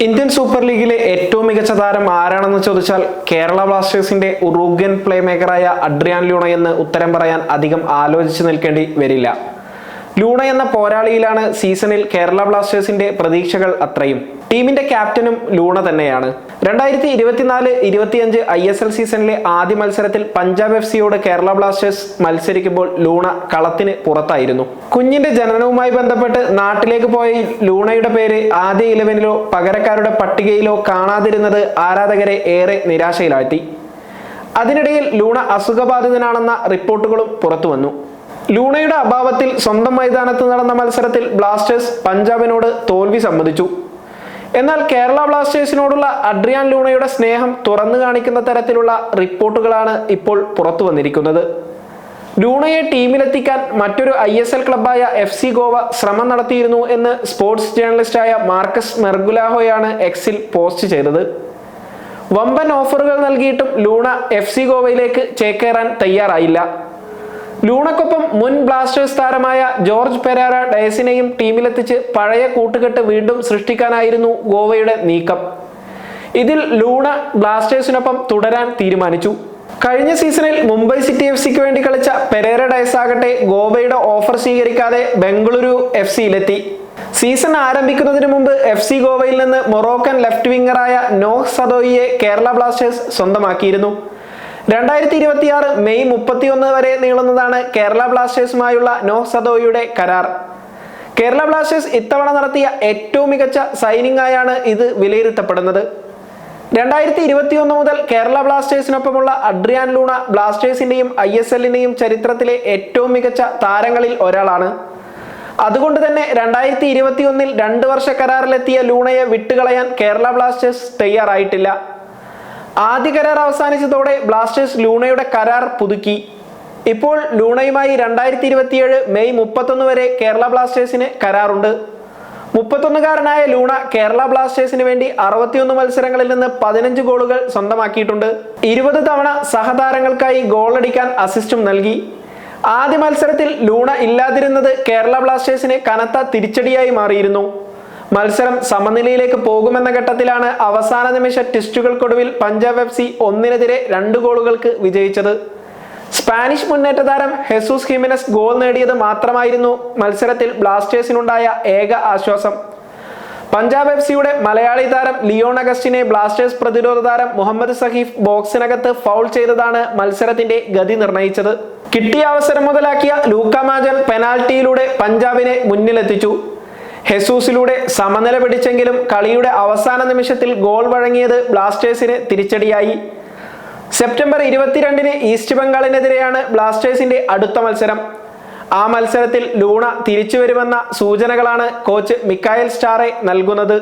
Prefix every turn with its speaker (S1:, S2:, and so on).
S1: Indian super ലീഗിലെ ഏറ്റവും മികച്ച താരം ആരാണെന്ന് ചോദിച്ചാൽ കേരള ബ്ലാസ്റ്റേഴ്സിന്റെ ഉറൂഗ്യൻ പ്ലേ മേക്കറായ അഡ്രിയാൻ ലൂണയെന്ന് ഉത്തരം പറയാൻ അധികം ആലോചിച്ച് നിൽക്കേണ്ടി വരില്ല. ലൂണ എന്ന പോരാളിയിലാണ് സീസണിൽ കേരള ബ്ലാസ്റ്റേഴ്സിന്റെ പ്രതീക്ഷകൾ അത്രയും. ടീമിന്റെ ക്യാപ്റ്റനും ലൂണ തന്നെയാണ്. രണ്ടായിരത്തി ഇരുപത്തിനാല് ഇരുപത്തിയഞ്ച് ഐ എസ് എൽ സീസണിലെ ആദ്യ മത്സരത്തിൽ പഞ്ചാബ് എഫ് സിയോട് കേരള ബ്ലാസ്റ്റേഴ്സ് മത്സരിക്കുമ്പോൾ ലൂണ കളത്തിന് പുറത്തായിരുന്നു. കുഞ്ഞിന്റെ ജനനവുമായി ബന്ധപ്പെട്ട് നാട്ടിലേക്ക് പോയ ലൂണയുടെ പേര് ആദ്യ ഇലവനിലോ പകരക്കാരുടെ പട്ടികയിലോ കാണാതിരുന്നത് ആരാധകരെ ഏറെ നിരാശയിലാഴ്ത്തി. അതിനിടയിൽ ലൂണ അസുഖബാധിതനാണെന്ന റിപ്പോർട്ടുകളും പുറത്തു വന്നു ലൂണയുടെ അഭാവത്തിൽ സ്വന്തം മൈതാനത്ത് നടന്ന മത്സരത്തിൽ ബ്ലാസ്റ്റേഴ്സ് പഞ്ചാബിനോട് തോൽവി സമ്മതിച്ചു. എന്നാൽ കേരള ബ്ലാസ്റ്റേഴ്സിനോടുള്ള അഡ്രിയാൻ ലൂണയുടെ സ്നേഹം തുറന്നു കാണിക്കുന്ന തരത്തിലുള്ള റിപ്പോർട്ടുകളാണ് ഇപ്പോൾ പുറത്തു വന്നിരിക്കുന്നത്. ലൂണയെ ടീമിലെത്തിക്കാൻ മറ്റൊരു ഐ എസ് എൽ ക്ലബായ എഫ് സി ഗോവ ശ്രമം നടത്തിയിരുന്നു എന്ന് സ്പോർട്സ് ജേർണലിസ്റ്റായ മാർക്കസ് മെർഗുലാഹോയാണ് എക്സിൽ പോസ്റ്റ് ചെയ്തത്. വമ്പൻ ഓഫറുകൾ നൽകിയിട്ടും ലൂണ എഫ് സി ഗോവയിലേക്ക് ചേക്കേറാൻ തയ്യാറായില്ല. ലൂണക്കൊപ്പം മുൻ ബ്ലാസ്റ്റേഴ്സ് താരമായ ജോർജ് പെരാറ ഡയസിനെയും ടീമിലെത്തിച്ച് പഴയ കൂട്ടുകെട്ട് വീണ്ടും സൃഷ്ടിക്കാനായിരുന്നു ഗോവയുടെ നീക്കം. ഇതിൽ ലൂണ ബ്ലാസ്റ്റേഴ്സിനൊപ്പം തുടരാൻ തീരുമാനിച്ചു. കഴിഞ്ഞ സീസണിൽ മുംബൈ സിറ്റി എഫ് സിക്ക് വേണ്ടി കളിച്ച പെരേര ഡയസ് ആകട്ടെ ഗോവയുടെ ഓഫർ സ്വീകരിക്കാതെ ബംഗളൂരു എഫ് സിയിലെത്തി സീസൺ ആരംഭിക്കുന്നതിന് മുമ്പ് എഫ് സി ഗോവയിൽ നിന്ന് മൊറോക്കൻ ലെഫ്റ്റ് വിംഗറായ നോഹ് സദോയിയെ കേരള ബ്ലാസ്റ്റേഴ്സ് സ്വന്തമാക്കിയിരുന്നു. രണ്ടായിരത്തി ഇരുപത്തിയാറ് മെയ് മുപ്പത്തിയൊന്ന് വരെ നീളുന്നതാണ് കേരള ബ്ലാസ്റ്റേഴ്സുമായുള്ള നോ സദോയുടെ കരാർ. കേരള ബ്ലാസ്റ്റേഴ്സ് ഇത്തവണ നടത്തിയ ഏറ്റവും മികച്ച സൈനിങ് ആയാണ് ഇത് വിലയിരുത്തപ്പെടുന്നത്. രണ്ടായിരത്തി ഇരുപത്തിയൊന്ന് മുതൽ കേരള ബ്ലാസ്റ്റേഴ്സിനൊപ്പമുള്ള അഡ്രിയാൻ ലൂണ ബ്ലാസ്റ്റേഴ്സിന്റെയും ഐ എസ് എല്ലിന്റെയും ചരിത്രത്തിലെ ഏറ്റവും മികച്ച താരങ്ങളിൽ ഒരാളാണ്. അതുകൊണ്ട് തന്നെ രണ്ടായിരത്തി ഇരുപത്തിയൊന്നിൽ രണ്ട് വർഷ കരാറിലെത്തിയ ലൂണയെ വിട്ടുകളയാൻ കേരള ബ്ലാസ്റ്റേഴ്സ് തയ്യാറായിട്ടില്ല. ആദ്യ കരാർ അവസാനിച്ചതോടെ ബ്ലാസ്റ്റേഴ്സ് ലൂണയുടെ കരാർ പുതുക്കി. ഇപ്പോൾ ലൂണയുമായി രണ്ടായിരത്തി ഇരുപത്തിയേഴ് മെയ് മുപ്പത്തൊന്ന് വരെ കേരള ബ്ലാസ്റ്റേഴ്സിന് കരാറുണ്ട്. മുപ്പത്തൊന്നുകാരനായ ലൂണ കേരള ബ്ലാസ്റ്റേഴ്സിന് വേണ്ടി അറുപത്തിയൊന്ന് മത്സരങ്ങളിൽ നിന്ന് പതിനഞ്ച് ഗോളുകൾ സ്വന്തമാക്കിയിട്ടുണ്ട്. ഇരുപത് തവണ സഹതാരങ്ങൾക്കായി ഗോളടിക്കാൻ അസിസ്റ്റും നൽകി. ആദ്യ മത്സരത്തിൽ ലൂണ ഇല്ലാതിരുന്നത് കേരള ബ്ലാസ്റ്റേഴ്സിന് കനത്ത തിരിച്ചടിയായി മാറിയിരുന്നു. മത്സരം സമനിലയിലേക്ക് പോകുമെന്ന ഘട്ടത്തിലാണ് അവസാന നിമിഷ ടെസ്റ്റുകൾക്കൊടുവിൽ പഞ്ചാബ് എഫ് സി ഒന്നിനെതിരെ രണ്ട് ഗോളുകൾക്ക് വിജയിച്ചത്. സ്പാനിഷ് മുന്നേറ്റ താരം ഹെസൂസ് ഹിമിനസ് ഗോൾ നേടിയത് മാത്രമായിരുന്നു മത്സരത്തിൽ ബ്ലാസ്റ്റേഴ്സിനുണ്ടായ ഏക ആശ്വാസം. പഞ്ചാബ് എഫ് സിയുടെ മലയാളി താരം ലിയോൺ അഗസ്റ്റിനെ ബ്ലാസ്റ്റേഴ്സ് പ്രതിരോധ താരം മുഹമ്മദ് സഹീഫ് ബോക്സിനകത്ത് ഫൗൾ ചെയ്തതാണ് മത്സരത്തിന്റെ ഗതി നിർണയിച്ചത്. കിട്ടിയ അവസരം മുതലാക്കിയ ലൂക്ക മാജൻ പെനാൽറ്റിയിലൂടെ പഞ്ചാബിനെ മുന്നിലെത്തിച്ചു. ഹെസൂസിലൂടെ സമനില പിടിച്ചെങ്കിലും കളിയുടെ അവസാന നിമിഷത്തിൽ ഗോൾ വഴങ്ങിയത് ബ്ലാസ്റ്റേഴ്സിന് തിരിച്ചടിയായി. സെപ്റ്റംബർ ഇരുപത്തിരണ്ടിന് ഈസ്റ്റ് ബംഗാളിനെതിരെയാണ് ബ്ലാസ്റ്റേഴ്സിന്റെ അടുത്ത മത്സരം. ആ മത്സരത്തിൽ ലൂണ തിരിച്ചു വരുമെന്ന സൂചനകളാണ് കോച്ച് മിക്കായൽ സ്റ്റാറെ നൽകുന്നത്.